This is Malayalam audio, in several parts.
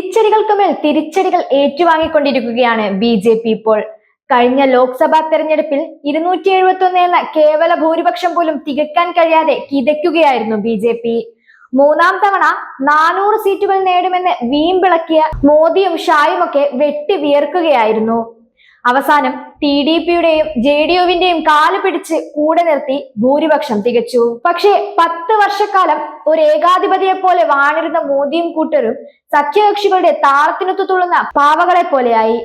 തിരിച്ചടികൾക്കുമേൽ തിരിച്ചടികൾ ഏറ്റുവാങ്ങിക്കൊണ്ടിരിക്കുകയാണ് ബി ജെ പി ഇപ്പോൾ. കഴിഞ്ഞ ലോക്സഭാ തെരഞ്ഞെടുപ്പിൽ ഇരുന്നൂറ്റി എഴുപത്തി ഒന്ന് എന്ന കേവല ഭൂരിപക്ഷം പോലും തികക്കാൻ കഴിയാതെ കിതയ്ക്കുകയായിരുന്നു ബി ജെ പി. മൂന്നാം തവണ നാനൂറ് സീറ്റുകൾ നേടുമെന്ന് വീമ്പിളക്കിയ മോദിയും ഷായും ഒക്കെ വെട്ടി വിയർക്കുകയായിരുന്നു. അവസാനം ടി ഡി പിയുടെയും ജെ ഡി യുവിന്റെയും കാൽ പിടിച്ച് കൂടെ നിർത്തി ഭൂരിപക്ഷം തികച്ചു. പക്ഷേ പത്ത് വർഷക്കാലം ഒരു ഏകാധിപതിയെ പോലെ വാണിരുന്ന മോദിയും കൂട്ടരും സഖ്യകക്ഷികളുടെ താളത്തിനൊത്തു തുള്ളുന്ന പാവകളെ പോലെയായി.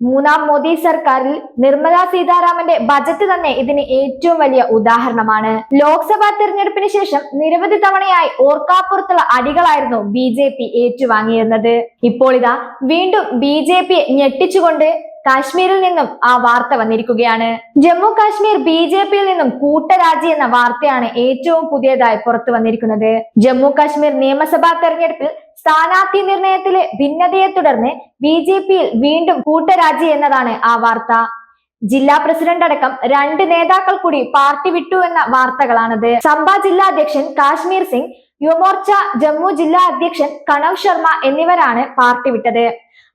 മൂന്നാം മോദി സർക്കാരിൽ നിർമ്മലാ സീതാരാമന്റെ ബജറ്റ് തന്നെ ഇതിന് ഏറ്റവും വലിയ ഉദാഹരണമാണ്. ലോക്സഭാ തെരഞ്ഞെടുപ്പിന് ശേഷം നിരവധി തവണയായി ഓർക്കാപ്പുറത്തുള്ള അടികളായിരുന്നു ബി ജെ പി ഏറ്റുവാങ്ങിയിരുന്നത്. ഇപ്പോൾ ഇതാ വീണ്ടും ബി ജെ പി ഞെട്ടിച്ചുകൊണ്ട് കാശ്മീരിൽ നിന്നും ആ വാർത്ത വന്നിരിക്കുകയാണ്. ജമ്മു കാശ്മീർ ബി ജെ പിയിൽ നിന്നും കൂട്ടരാജി എന്ന വാർത്തയാണ് ഏറ്റവും പുതിയതായി പുറത്തു വന്നിരിക്കുന്നത്. ജമ്മു കാശ്മീർ നിയമസഭാ തെരഞ്ഞെടുപ്പിൽ സ്ഥാനാർത്ഥി നിർണയത്തിലെ ഭിന്നതയെ തുടർന്ന് ബി ജെ പിയിൽ വീണ്ടും കൂട്ടരാജി എന്നതാണ് ആ വാർത്ത. ജില്ലാ പ്രസിഡന്റ് അടക്കം രണ്ട് നേതാക്കൾ കൂടി പാർട്ടി വിട്ടു എന്ന വാർത്തകളാണത്. ചമ്പ ജില്ലാ അധ്യക്ഷൻ കാശ്മീർ സിംഗ് യുവമോർച്ച ജമ്മു ജില്ലാ അധ്യക്ഷൻ കണവ് ശർമ്മ എന്നിവരാണ് പാർട്ടി വിട്ടത്.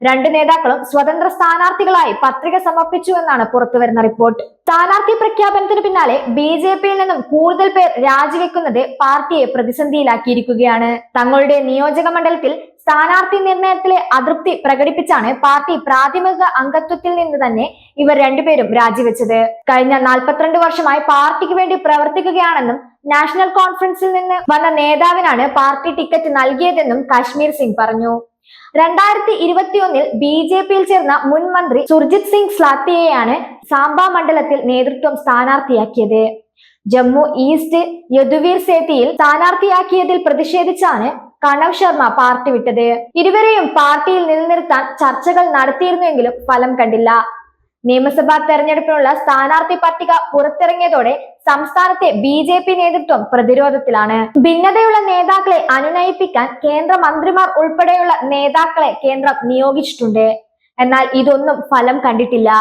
രണ്ട് നേതാക്കളും സ്വതന്ത്ര സ്ഥാനാർത്ഥികളായി പത്രിക സമർപ്പിച്ചു എന്നാണ് പുറത്തു വരുന്ന റിപ്പോർട്ട്. സ്ഥാനാർത്ഥി പ്രഖ്യാപനത്തിന് പിന്നാലെ ബി ജെ പിയിൽ നിന്നും കൂടുതൽ പേർ രാജിവെക്കുന്നത് പാർട്ടിയെ പ്രതിസന്ധിയിലാക്കിയിരിക്കുകയാണ്. തങ്ങളുടെ നിയോജക മണ്ഡലത്തിൽ സ്ഥാനാർത്ഥി നിർണയത്തിലെ അതൃപ്തി പ്രകടിപ്പിച്ചാണ് പാർട്ടി പ്രാഥമിക അംഗത്വത്തിൽ നിന്ന് തന്നെ ഇവർ രണ്ടുപേരും രാജിവെച്ചത്. കഴിഞ്ഞ നാൽപ്പത്തിരണ്ട് വർഷമായി പാർട്ടിക്ക് വേണ്ടി പ്രവർത്തിക്കുകയാണെന്നും നാഷണൽ കോൺഫറൻസിൽ നിന്ന് വന്ന നേതാവിനാണ് പാർട്ടി ടിക്കറ്റ് നൽകിയതെന്നും കാശ്മീർ സിംഗ് പറഞ്ഞു. രണ്ടായിരത്തി ഇരുപത്തിയൊന്നിൽ ബി ജെ പിയിൽ ചേർന്ന മുൻ മന്ത്രി സുർജിത് സിംഗ് സ്ലാത്തിയെയാണ് സാംബ മണ്ഡലത്തിൽ നേതൃത്വം സ്ഥാനാർത്ഥിയാക്കിയത്. ജമ്മു ഈസ്റ്റ് യദുവീർ സേത്തിയിൽ സ്ഥാനാർത്ഥിയാക്കിയതിൽ പ്രതിഷേധിച്ചാണ് കണവ് ശർമ്മ പാർട്ടി വിട്ടത്. ഇരുവരെയും പാർട്ടിയിൽ നിലനിർത്താൻ ചർച്ചകൾ നടത്തിയിരുന്നുവെങ്കിലും ഫലം കണ്ടില്ല. നിയമസഭാ തെരഞ്ഞെടുപ്പിനുള്ള സ്ഥാനാർത്ഥി പട്ടിക പുറത്തിറങ്ങിയതോടെ സംസ്ഥാനത്തെ ബി ജെ പി നേതൃത്വം പ്രതിരോധത്തിലാണ്. ഭിന്നതയുള്ള നേതാക്കളെ അനുനയിപ്പിക്കാൻ കേന്ദ്ര മന്ത്രിമാർ ഉൾപ്പെടെയുള്ള നേതാക്കളെ കേന്ദ്രം നിയോഗിച്ചിട്ടുണ്ട്. എന്നാൽ ഇതൊന്നും ഫലം കണ്ടിട്ടില്ല.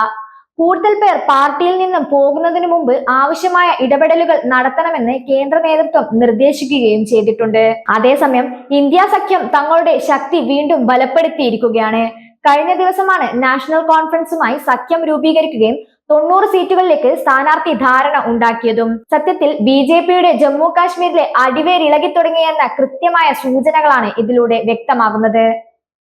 കൂടുതൽ പേർ പാർട്ടിയിൽ നിന്നും പോകുന്നതിന് മുമ്പ് ആവശ്യമായ ഇടപെടലുകൾ നടത്തണമെന്ന് കേന്ദ്ര നേതൃത്വം നിർദ്ദേശിക്കുകയും ചെയ്തിട്ടുണ്ട്. അതേസമയം ഇന്ത്യ സഖ്യം തങ്ങളുടെ ശക്തി വീണ്ടും ബലപ്പെടുത്തിയിരിക്കുകയാണ്. കഴിഞ്ഞ ദിവസമാണ് നാഷണൽ കോൺഫറൻസുമായി സഖ്യം രൂപീകരിക്കുകയും തൊണ്ണൂറ് സീറ്റുകളിലേക്ക് സ്ഥാനാർത്ഥി ധാരണ ഉണ്ടാക്കിയതും. സത്യത്തിൽ ബി ജെ പിയുടെ ജമ്മു കാശ്മീരിലെ അടിവേരിളകി തുടങ്ങിയെന്ന കൃത്യമായ സൂചനകളാണ് ഇതിലൂടെ വ്യക്തമാകുന്നത്.